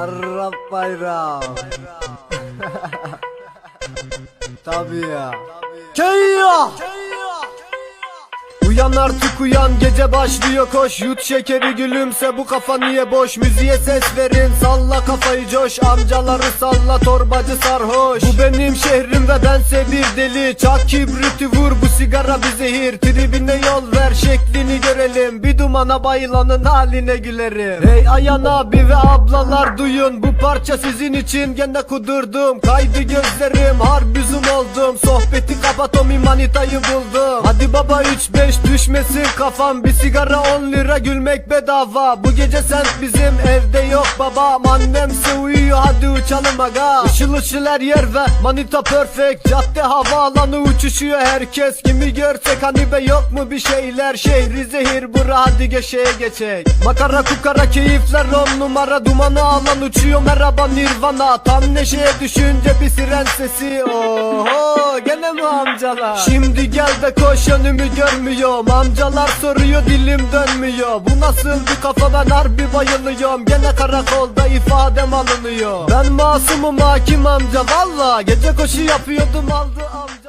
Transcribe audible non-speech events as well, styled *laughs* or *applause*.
Arap bayram. *laughs* Tabii ya. Keyya. Uyan artık uyan gece başlıyor koş. Yut şekeri gülümse bu kafa niye boş? Müziğe ses verin salla kafayı coş. Amcaları salla torbacı sarhoş. Bu benim şehrim ve bense bir deli. Çak kibriti vur bu sigara bir zehir. Tribine yol ver şeklini görelim. Bir dumana bayılanın haline gülerim. Hey Ayan abi ve ablalar duyun. Bu parça sizin için gene kudurdum. Kaydı gözlerim harbi zoom oldum. Sohbeti kapat o manitayı buldum Baba 3-5 düşmesin kafam. Bir sigara 10 lira gülmek bedava. Bu gece sen bizim evde yok baba. Annemse uyuyor hadi uçalım aga. Işıl ışıl her yer ve manita perfect. Cadde havaalanı uçuşuyor herkes Kimi görsek. Hani be yok mu bir şeyler? Şehri zehir bura hadi geçeye geçek. Makara kukara keyifler on numara. Dumanı alan uçuyor merhaba nirvana. Tam neşeye düşünce bir siren sesi. Oho gene mi amcalar? Şimdi gel de koş önümü görmüyorum. Amcalar soruyor dilim dönmüyor. Bu nasıl bir kafa? Ben harbi bayılıyorum. Gene karakolda ifadem alınıyor. Ben masumum hakim amca. Valla Gece koşu yapıyordum aldı amca